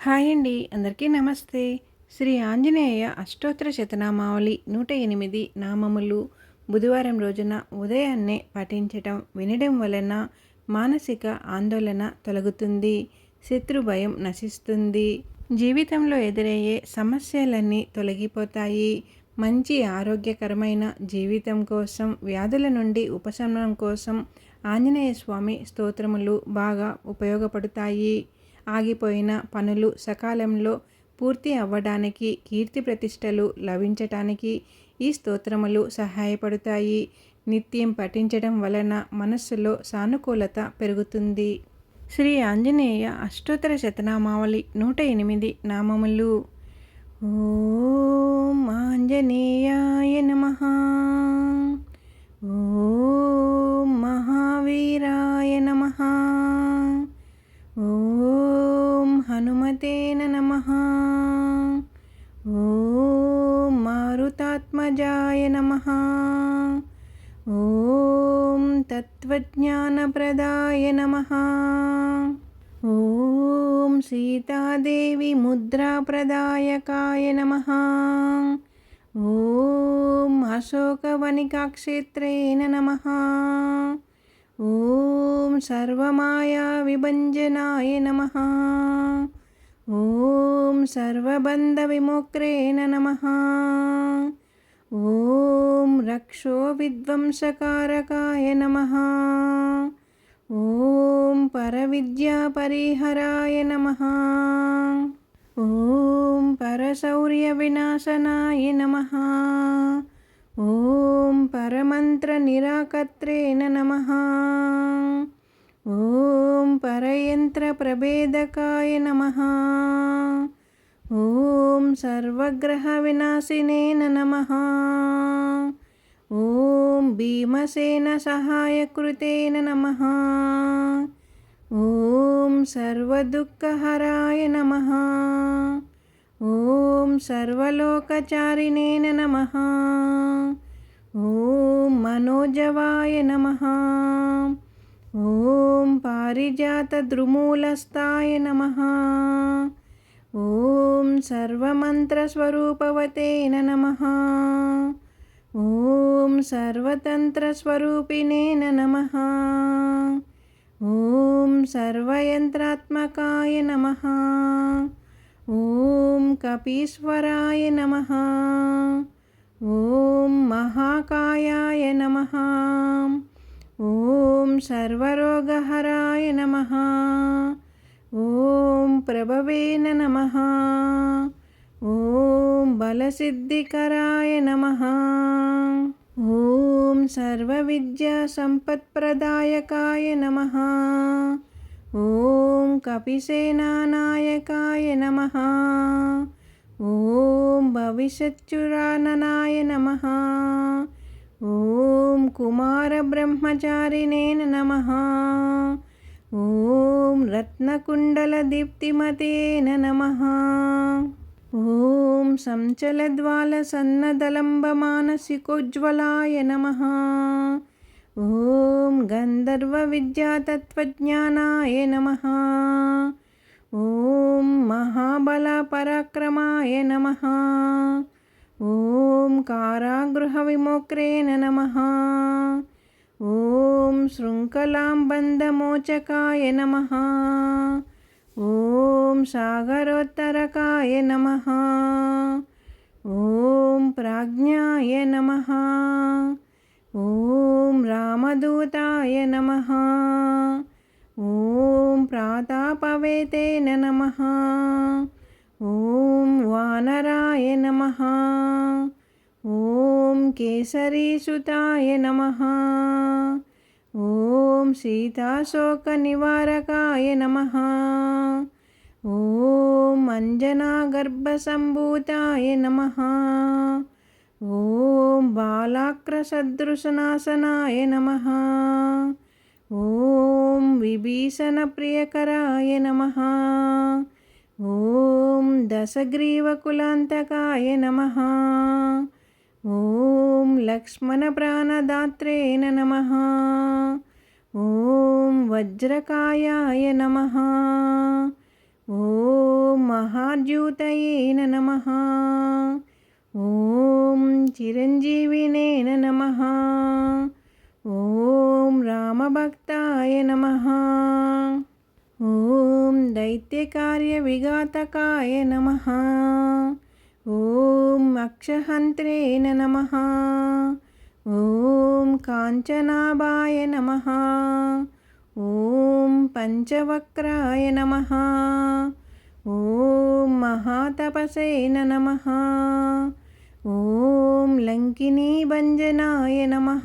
Hi అండి అందరికీ నమస్తే. శ్రీ ఆంజనేయ అష్టోత్తర శతనామావళి నూట ఎనిమిది నామములు బుధవారం రోజున ఉదయాన్నే పఠించటం వినడం వలన మానసిక ఆందోళన తొలగుతుంది శత్రు భయం నశిస్తుంది. జీవితంలో ఎదురయ్యే సమస్యలన్నీ తొలగిపోతాయి. మంచి ఆరోగ్యకరమైన జీవితం కోసం వ్యాధుల నుండి ఉపశమనం కోసం ఆంజనేయ స్వామి స్తోత్రములు బాగా ఉపయోగపడతాయి. ఆగిపోయిన పనులు సకాలంలో పూర్తి అవ్వడానికి కీర్తి ప్రతిష్టలు లభించటానికి ఈ స్తోత్రములు సహాయపడతాయి. నిత్యం పఠించడం వలన మనస్సులో సానుకూలత పెరుగుతుంది. శ్రీ ఆంజనేయ అష్టోత్తర శతనామావళి నూట ఎనిమిది నామములు. ఓం ఆంజనేయాయ నమ. ఓం మహావీరాయ నమ. ఓం హనుమతేన నమ. ఓం మారుతాత్మజాయ నమ. ఓం తత్వజ్ఞానప్రదాయ నమ. ఓం సీతాదేవి ముద్రాప్రదాయకాయ నమ. ఓం అశోకవనికాక్షేత్రేణ నమ. ఓం సర్వమాయా విభంజనాయ నమ. ఓం సర్వబంధ విమోక్రేణ నమ. ఓం రక్షో విధ్వంసకారకాయ నమ. ఓం పరవిద్యాపరిహరాయ నమ. ఓం పరశౌర్యవినాశనాయ నమ. ఓం పరమంత్ర పరమంత్రనిరాకర్త్రేణ నమ. ఓం పరయంత్ర ప్రభేదకాయ నమ. ఓం సర్వగ్రహ వినాశినేన నమ. ఓం భీమసేన సహాయకృతేన నమ. ఓం సర్వదుఃఖహరాయ నమ. ఓం సర్వలోకచారిణేన నమ. ఓం మనోజవాయ నమ. ఓం పారిజాతద్రుమూలస్థాయ నమ. ఓం సర్వమంత్రస్వరూపవతే నమ. ఓం సర్వతంత్రస్వరూపిణే నమ. ఓం సర్వయంత్రాత్మకాయ నమ. ఓం కపీశ్వరాయ నమ. ఓం మహాకాయాయ నమ. ఓం సర్వరోగహరాయ నమ. ఓం ప్రభవేన నమ. ఓం బలసిద్ధికరాయ నమ. ఓం సర్వవిద్యాసంపత్ప్రదాయకాయ నమ. ఓం కపిసేనానాయకాయ నమ. ఓం భవిష్యచ్చురాననాయ నమ. ఓం కుమారబ్రహ్మచారిణేన నమ. ఓం రత్నకుండలదీప్తిమతేన నమ. ఓం సంచలద్వాలసన్నదలంబమానసికోజ్వలాయ నమ. ఓం గంధర్వవిద్యాతత్వజ్ఞానాయ నమ. ఓం మహాబలపరాక్రమాయ నమ. ఓం కారాగృహవిమోక్రేణ నమ. ఓం శృంఖలాంబంధమోచకాయ నమ. ఓం సాగరోత్తరకాయ నమ ఓం ప్రాజ్ఞాయ నమ ఓం రామదూతాయ నమ ఓం ప్రాతాపవేతేన నమ ఓం వానరాయ నమ ఓం కేసరీసుతాయ నమ ఓం బాలాక్రసదృశనాశనాయ నమ. ఓం అంజనాగర్భసంభూతాయ నమ. ఓం దశగ్రీవకులాంతకాయ నమ. ఓం విభీషణప్రియకరాయ నమ. ఓం వజ్రకాయాయ నమ. ఓం లక్ష్మణప్రాణదాత్రేణ నమ. ఓం చిరంజీవినేన నమ. ఓం రామభక్తాయ నమ. ఓం దైత్యకార్య విఘాతకాయ నమ. ఓం అక్షహంత్రేణ నమ. ఓం కాంచనాభాయ నమ. ఓం పంచవక్రాయ నమ. ఓం మహాతపసేన నమ. ఓం లంకిని భంజనాయ నమ.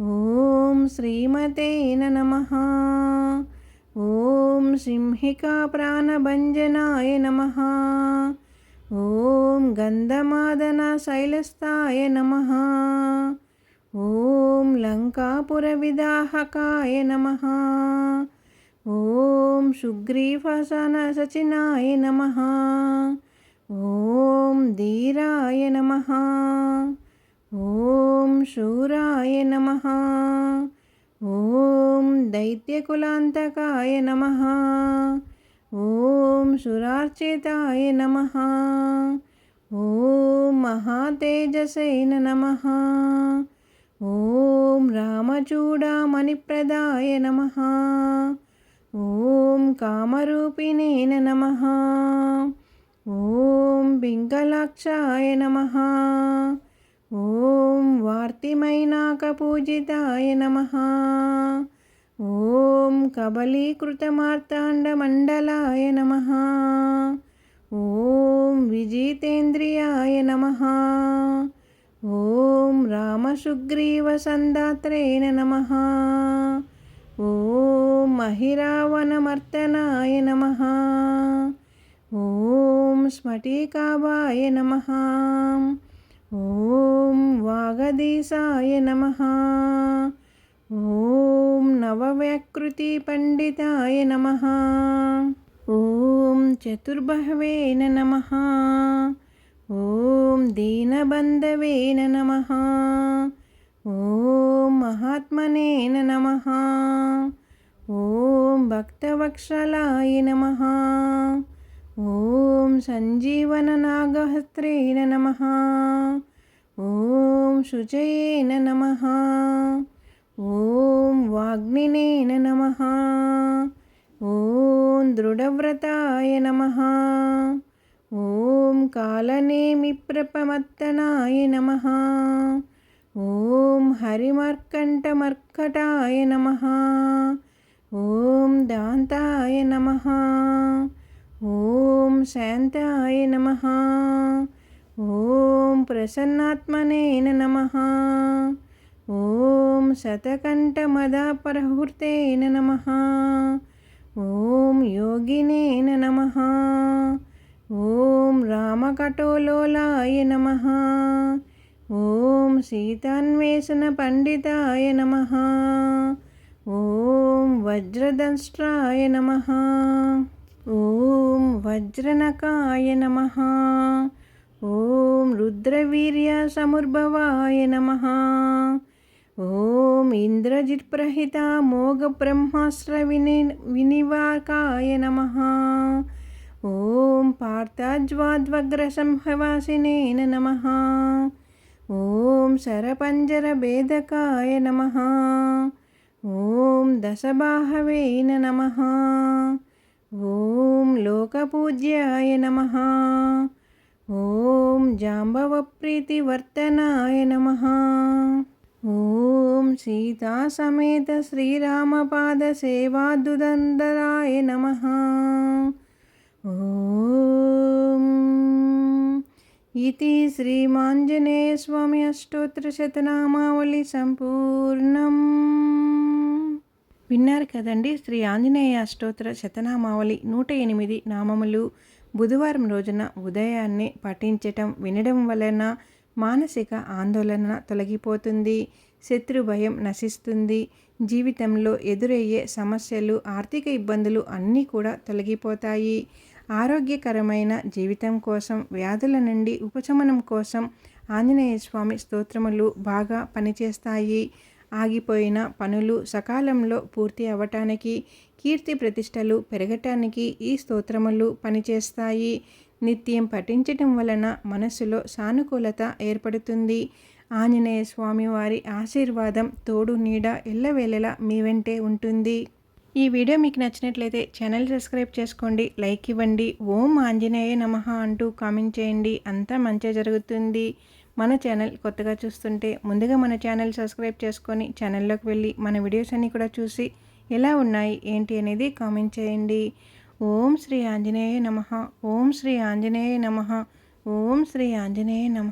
ఓం శ్రీమతే నమ. ఓం సింహికా ప్రాణభంజనాయ నమ. ఓం గంధమాదన శైలస్థాయ నమ. ఓం లంకాపురవిదాహకాయ నమ. ఓం సుగ్రీవసన సచినాయ నమ. ఓం ధీరాయ నమ. ఓం శూరాయ నమ. ఓం దైత్యకులాంతకాయ నమ. ఓం సురార్చితాయ నమ. ఓం మహాతేజసేన నమ. ఓం రామచూడామణిప్రదాయ నమ. ఓం కామరూపిణేన నమ. कामरूपिणे नमः ॐ पिङ्गलाक्षाय नमः ॐ वार्तिमैनाकपूजिताय नमः ॐ कबलीकृतमार्ताण्डमण्डलाय नमः ॐ विजितेन्द्रियाय नमः ॐ रामसुग्रीवसन्दात्रे नमः ॐ महिरावणमर्दनाय नमः ॐ स्फटिकाभाय नमः ॐ वागदीसाय नमः ॐ नवव्यकृतिपण्डिताय नमः ॐ चतुर्बहवे नमः ॐ दीनबन्धवे नमः ॐ महात्मने नमः ॐ भक्तवत्सलाय नमः ॐ सञ्जीवननागहस्त्रे नमः ॐ शुचये नमः ॐ वाग्निने नमः ॐ दृढव्रताय नमः ॐ कालनेमिप्रपमत्तनाय नमः ॐ हरिमर्कण्टमर्कटाय नमः ॐ दान्ताय नमः ఓం శాంతాయ నమ. ఓం ప్రసన్నాత్మనే నమ. ఓం శతకంఠమదాపరహృతే నమ. ఓం యోగినే నమ. ఓం రామకటోలోలాయ నమ. ఓం సీతాన్వేషణ పండితాయ నమ. ఓం వజ్రదంష్ట్రాయ నమ. ఓం వజ్రనకాయ నమ. ఓం రుద్రవీర్య సముర్భవాయ నమ. ఓం ఇంద్రజిత్ప్రహిత మోగ బ్రహ్మాస్త్ర విని వినివాకాయ నమ. ఓం పార్థాజ్వాద్వగ్రసంహవాసినేన నమ. ఓం సరపంజరభేదకాయ నమ. ఓం దశబాహవేన నమ. ఓం లోకపూజ్యాయ నమ. ఓం జాంబవప్రీతివర్తనాయ నమ. ఓం సీతాసమేత శ్రీరామపాదసేవాదుదండరాయ నమ. ఓం ఇది శ్రీమాంజనేయస్వామి అష్టోత్తరశతనామావళి సంపూర్ణం. విన్నారు కదండి. శ్రీ ఆంజనేయ అష్టోత్తర శతనామావళి నూట ఎనిమిది నామములు బుధవారం రోజున ఉదయాన్నే పఠించటం వినడం వలన మానసిక ఆందోళన తొలగిపోతుంది. శత్రు భయం నశిస్తుంది. జీవితంలో ఎదురయ్యే సమస్యలు ఆర్థిక ఇబ్బందులు అన్నీ కూడా తొలగిపోతాయి. ఆరోగ్యకరమైన జీవితం కోసం వ్యాధుల నుండి ఉపశమనం కోసం ఆంజనేయ స్వామి స్తోత్రములు బాగా పనిచేస్తాయి. ఆగిపోయిన పనులు సకాలంలో పూర్తి అవ్వటానికి కీర్తి ప్రతిష్టలు పెరగటానికి ఈ స్తోత్రములు పనిచేస్తాయి. నిత్యం పఠించటం వలన మనసులో సానుకూలత ఏర్పడుతుంది. ఆంజనేయ స్వామి వారి ఆశీర్వాదం తోడు నీడ ఎల్లవేళలా మీ వెంటే ఉంటుంది. ఈ వీడియో మీకు నచ్చినట్లయితే ఛానల్ సబ్స్క్రైబ్ చేసుకోండి లైక్ ఇవ్వండి. ఓం ఆంజనేయ నమ అంటూ కామెంట్ చేయండి. అంతా మంచిగా జరుగుతుంది. మన ఛానల్ కొత్తగా చూస్తుంటే ముందుగా మన ఛానల్ సబ్స్క్రైబ్ చేసుకొని ఛానల్లోకి వెళ్ళి మన వీడియోస్ అన్నీ కూడా చూసి ఎలా ఉన్నాయి ఏంటి అనేది కామెంట్ చేయండి. ఓం శ్రీ ఆంజనేయ నమ. ఓం శ్రీ ఆంజనేయ నమ. ఓం శ్రీ ఆంజనేయ నమ.